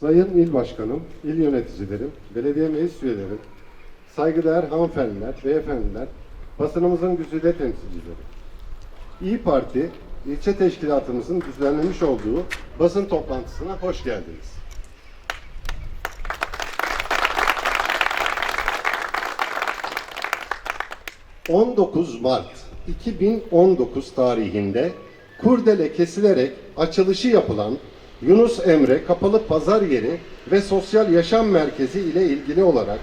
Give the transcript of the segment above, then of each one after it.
Sayın İl Başkanım, il yöneticilerim, belediye meclis üyelerim, saygıdeğer hanımefendiler, beyefendiler, basınımızın güzide temsilcileri. İyi Parti ilçe teşkilatımızın düzenlemiş olduğu basın toplantısına hoş geldiniz. ...19 Mart 2019 tarihinde... ...kurdele kesilerek açılışı yapılan... ...Yunus Emre Kapalı Pazar Yeri ve Sosyal Yaşam Merkezi ile ilgili olarak...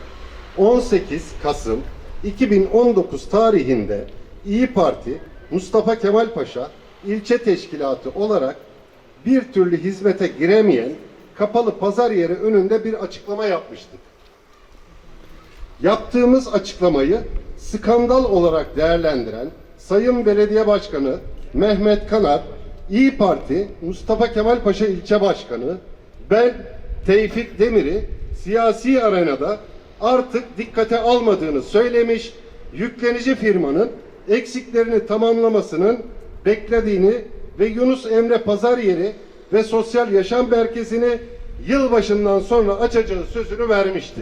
...18 Kasım 2019 tarihinde... İyi Parti Mustafa Kemal Paşa ilçe teşkilatı olarak... ...bir türlü hizmete giremeyen... ...kapalı pazar yeri önünde bir açıklama yapmıştık. Yaptığımız açıklamayı skandal olarak değerlendiren Sayın Belediye Başkanı Mehmet Kanar, İyi Parti Mustafa Kemal Paşa İlçe Başkanı, ben Tevfik Demir'i siyasi arenada artık dikkate almadığını söylemiş, yüklenici firmanın eksiklerini tamamlamasının beklediğini ve Yunus Emre Pazar Yeri ve Sosyal Yaşam Merkezi'ni yılbaşından sonra açacağı sözünü vermişti.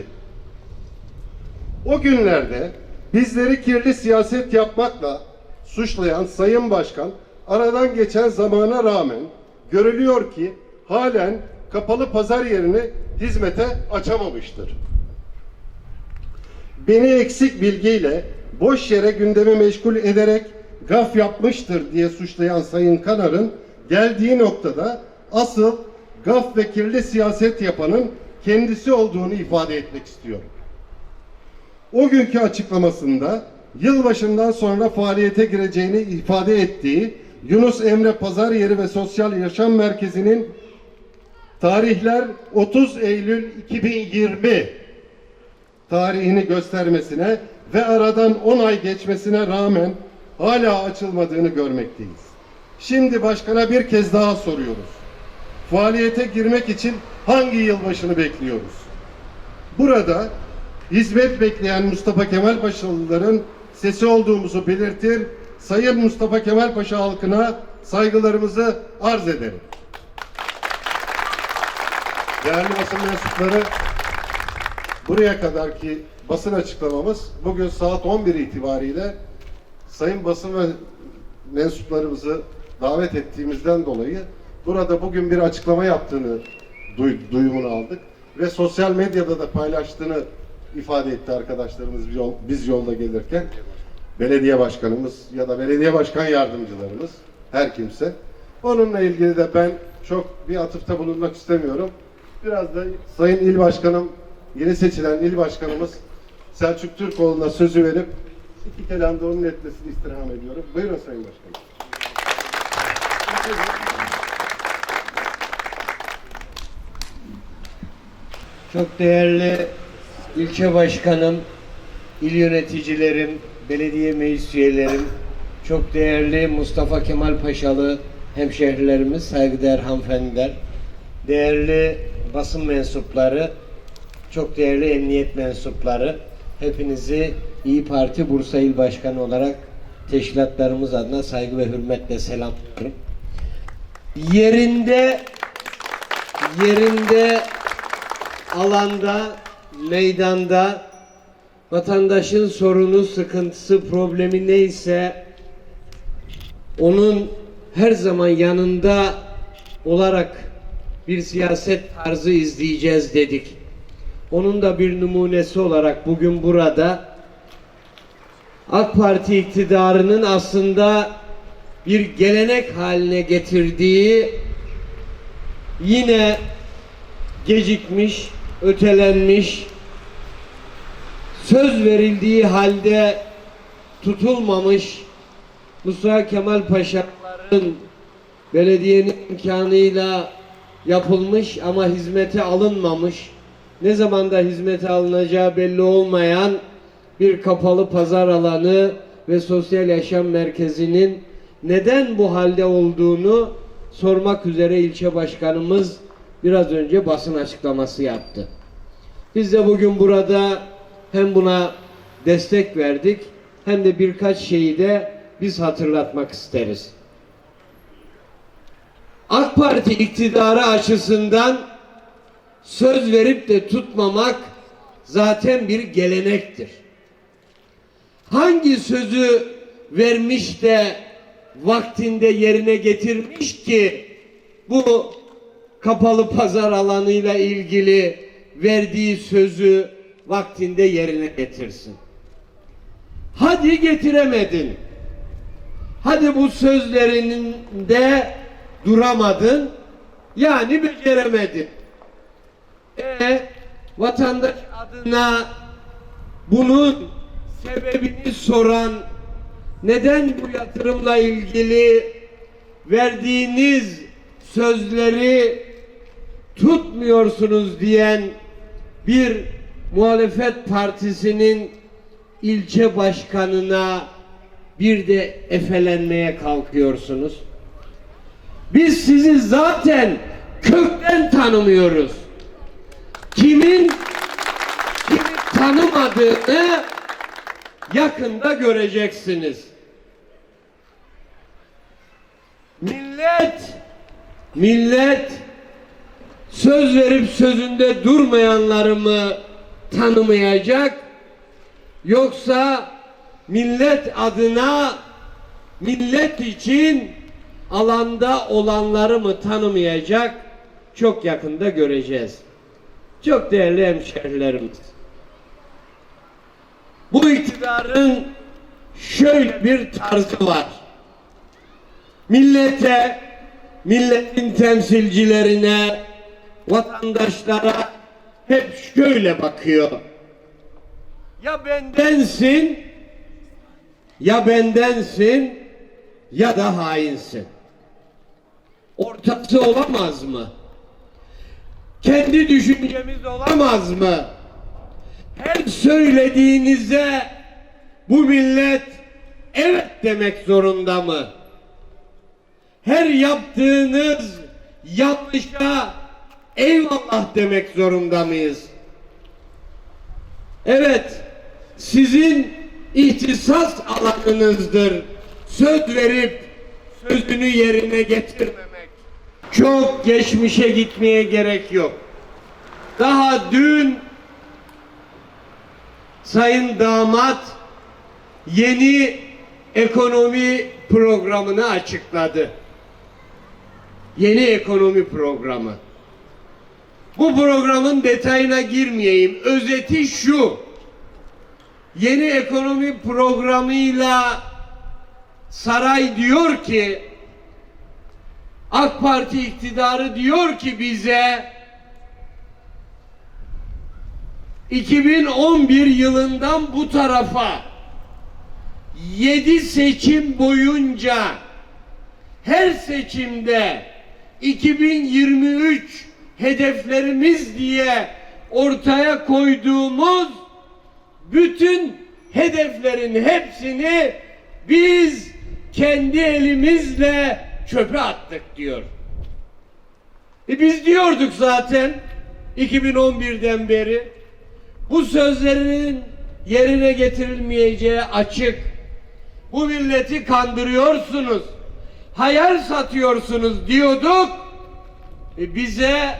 O günlerde bizleri kirli siyaset yapmakla suçlayan Sayın Başkan aradan geçen zamana rağmen görülüyor ki halen kapalı pazar yerini hizmete açamamıştır. Beni eksik bilgiyle boş yere gündemi meşgul ederek gaf yapmıştır diye suçlayan Sayın Kanar'ın geldiği noktada asıl gaf ve kirli siyaset yapanın kendisi olduğunu ifade etmek istiyorum. O günkü açıklamasında yılbaşından sonra faaliyete gireceğini ifade ettiği Yunus Emre Pazar Yeri ve Sosyal Yaşam Merkezi'nin tarihler 30 Eylül 2020 tarihini göstermesine ve aradan 10 ay geçmesine rağmen hala açılmadığını görmekteyiz. Şimdi başkana bir kez daha soruyoruz. Faaliyete girmek için hangi yılbaşını bekliyoruz? Burada hizmet bekleyen Mustafa Kemal Paşalıların sesi olduğumuzu belirtir. Sayın Mustafa Kemal Paşa halkına saygılarımızı arz ederim. Değerli basın mensupları, buraya kadarki basın açıklamamız bugün saat 11 itibariyle sayın basın ve mensuplarımızı davet ettiğimizden dolayı burada bugün bir açıklama yaptığını duy, duyumunu aldık ve sosyal medyada da paylaştığını ifade etti arkadaşlarımız biz, yol, biz yolda gelirken belediye başkanımız ya da belediye başkan yardımcılarımız her kimse. Onunla ilgili de ben çok bir atıfta bulunmak istemiyorum. Biraz da Sayın İl Başkanım, yeni seçilen İl Başkanımız Selçuk Türkoğlu'na sözü verip iki kelamda onun etmesini istirham ediyorum. Buyurun Sayın Başkanım. Çok değerli ilçe başkanım, il yöneticilerim, belediye meclis üyelerim, çok değerli Mustafa Kemal Paşalı hemşehrilerimiz, saygıdeğer hanımefendiler, değerli basın mensupları, çok değerli emniyet mensupları, hepinizi İyi Parti Bursa İl Başkanı olarak teşkilatlarımız adına saygı ve hürmetle selamlıyorum. Yerinde yerinde alanda, meydanda vatandaşın sorunu, sıkıntısı, problemi neyse onun her zaman yanında olarak bir siyaset tarzı izleyeceğiz dedik. Onun da bir numunesi olarak bugün burada AK Parti iktidarının aslında bir gelenek haline getirdiği yine gecikmiş, ötelenmiş, söz verildiği halde tutulmamış Musa Kemal Paşa'ların belediyenin imkanıyla yapılmış ama hizmete alınmamış, ne zamanda hizmete alınacağı belli olmayan bir kapalı pazar alanı ve sosyal yaşam merkezinin neden bu halde olduğunu sormak üzere ilçe başkanımız biraz önce basın açıklaması yaptı. Biz de bugün burada hem buna destek verdik hem de birkaç şeyi de biz hatırlatmak isteriz. AK Parti iktidarı açısından söz verip de tutmamak zaten bir gelenektir. Hangi sözü vermiş de vaktinde yerine getirmiş ki bu kapalı pazar alanıyla ilgili verdiği sözü vaktinde yerine getirsin. Hadi getiremedin. Hadi bu sözlerinde duramadın. Yani beceremedin. E vatandaş adına bunun sebebini soran neden bu yatırımla ilgili verdiğiniz sözleri tutmuyorsunuz diyen bir muhalefet partisinin ilçe başkanına bir de efelenmeye kalkıyorsunuz. Biz sizi zaten kökten tanımıyoruz. Kimin kimi tanımadığını yakında göreceksiniz. Millet millet söz verip sözünde durmayanları mı tanımayacak yoksa millet adına millet için alanda olanları mı tanımayacak çok yakında göreceğiz. Çok değerli hemşehrilerimiz. Bu iktidarın şöyle bir tarzı var. Millete, milletin temsilcilerine, vatandaşlara hep şöyle bakıyor. Ya bendensin, ya bendensin, ya da hainsin. Ortası olamaz mı? Kendi düşüncemiz olamaz mı? Her söylediğinize bu millet evet demek zorunda mı? Her yaptığınız yanlışa eyvallah demek zorunda mıyız? Evet, sizin ihtisas alanınızdır. Söz verip sözünü yerine getirmemek. Çok geçmişe gitmeye gerek yok. Daha dün Sayın Damat yeni ekonomi programını açıkladı. Yeni ekonomi programı. Bu programın detayına girmeyeyim. Özeti şu. Yeni ekonomi programıyla saray diyor ki AK Parti iktidarı diyor ki bize 2011 yılından bu tarafa 7 seçim boyunca her seçimde 2023 hedeflerimiz diye ortaya koyduğumuz bütün hedeflerin hepsini biz kendi elimizle çöpe attık diyor. E biz diyorduk zaten 2011'den beri bu sözlerin yerine getirilmeyeceği açık. Bu milleti kandırıyorsunuz. Hayal satıyorsunuz diyorduk. E bize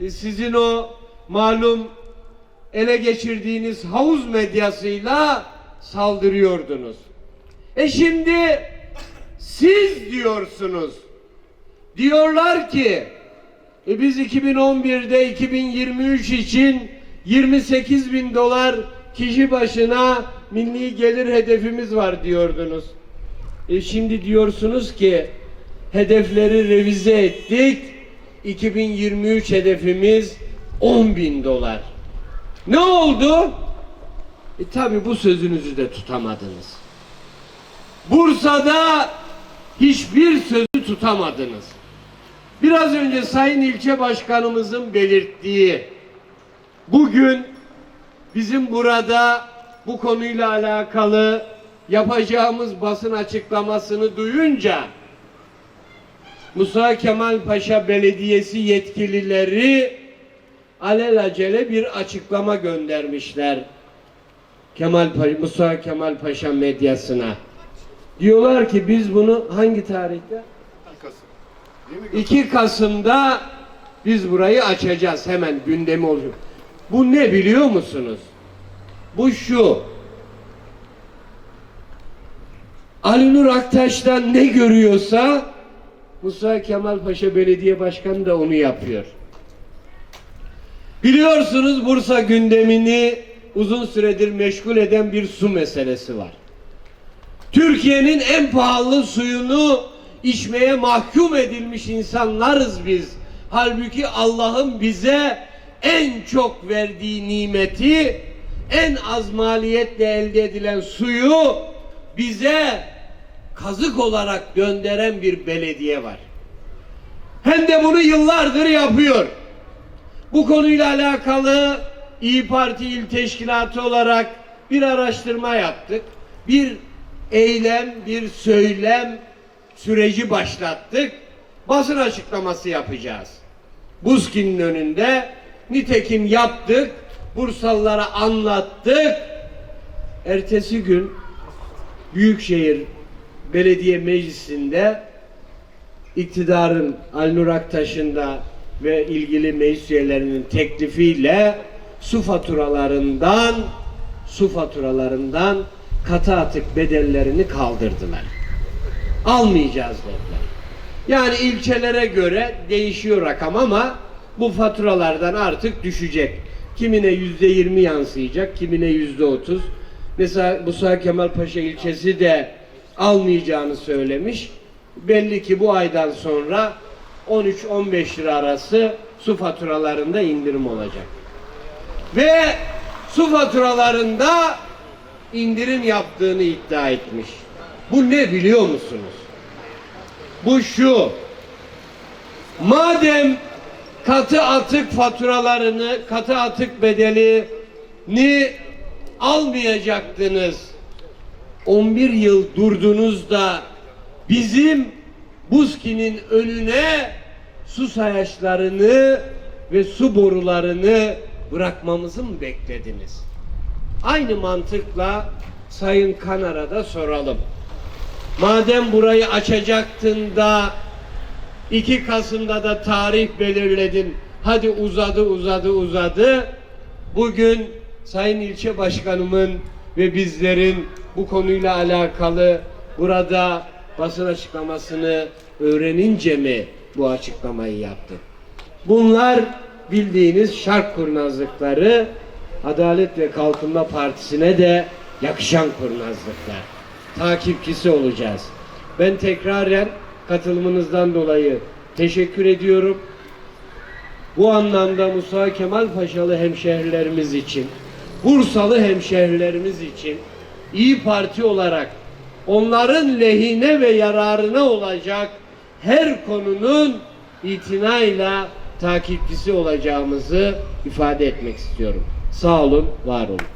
sizin o malum ele geçirdiğiniz havuz medyasıyla saldırıyordunuz. E şimdi siz diyorsunuz. Diyorlar ki e biz 2011'de 2023 için 28 bin dolar kişi başına milli gelir hedefimiz var diyordunuz. E şimdi diyorsunuz ki hedefleri revize ettik. 2023 hedefimiz 10 bin dolar. Ne oldu? E tabi bu sözünüzü de tutamadınız. Bursa'da hiçbir sözü tutamadınız. Biraz önce Sayın İlçe Başkanımızın belirttiği bugün bizim burada bu konuyla alakalı yapacağımız basın açıklamasını duyunca Musa Kemal Paşa Belediyesi yetkilileri alelacele bir açıklama göndermişler. Kemal Pa- Musa Kemal Paşa medyasına. Diyorlar ki biz bunu hangi tarihte? 2 Kasım'da Biz burayı açacağız hemen gündemi oluyor. Bu ne biliyor musunuz? Bu şu. Ali Nur Aktaş'tan ne görüyorsa Musa Kemal Paşa Belediye Başkanı da onu yapıyor. Biliyorsunuz Bursa gündemini uzun süredir meşgul eden bir su meselesi var. Türkiye'nin en pahalı suyunu içmeye mahkum edilmiş insanlarız biz. Halbuki Allah'ın bize en çok verdiği nimeti, en az maliyetle elde edilen suyu bize kazık olarak gönderen bir belediye var. Hem de bunu yıllardır yapıyor. Bu konuyla alakalı İyi Parti İl Teşkilatı olarak bir araştırma yaptık. Bir eylem, bir söylem süreci başlattık. Basın açıklaması yapacağız. Buzkin'in önünde nitekim yaptık. Bursalılara anlattık. Ertesi gün Büyükşehir Belediye Meclisi'nde iktidarın Alnur Aktaş'ın da ve ilgili meclis üyelerinin teklifiyle su faturalarından su faturalarından katı atık bedellerini kaldırdılar. Almayacağız dediler. Yani ilçelere göre değişiyor rakam ama bu faturalardan artık düşecek. Kimine yüzde yirmi yansıyacak, kimine yüzde otuz. Mesela Musa Kemal Paşa ilçesi de almayacağını söylemiş. Belli ki bu aydan sonra 13-15 lira arası su faturalarında indirim olacak. Ve su faturalarında indirim yaptığını iddia etmiş. Bu ne biliyor musunuz? Bu şu. Madem katı atık faturalarını, katı atık bedelini almayacaktınız. 11 yıl durdunuz da bizim Buzki'nin önüne su sayaçlarını ve su borularını bırakmamızı mı beklediniz? Aynı mantıkla Sayın Kanar'a da soralım. Madem burayı açacaktın da 2 Kasım'da da tarih belirledin. Hadi uzadı uzadı uzadı. Bugün Sayın İlçe Başkanımın ve bizlerin bu konuyla alakalı burada basın açıklamasını öğrenince mi bu açıklamayı yaptı? Bunlar bildiğiniz şark kurnazlıkları Adalet ve Kalkınma Partisi'ne de yakışan kurnazlıklar. Takipçisi olacağız. Ben tekraren katılımınızdan dolayı teşekkür ediyorum. Bu anlamda Musa Kemal Paşalı hemşehrilerimiz için, Bursalı hemşehrilerimiz için İyi Parti olarak onların lehine ve yararına olacak her konunun itinayla takipçisi olacağımızı ifade etmek istiyorum. Sağ olun, var olun.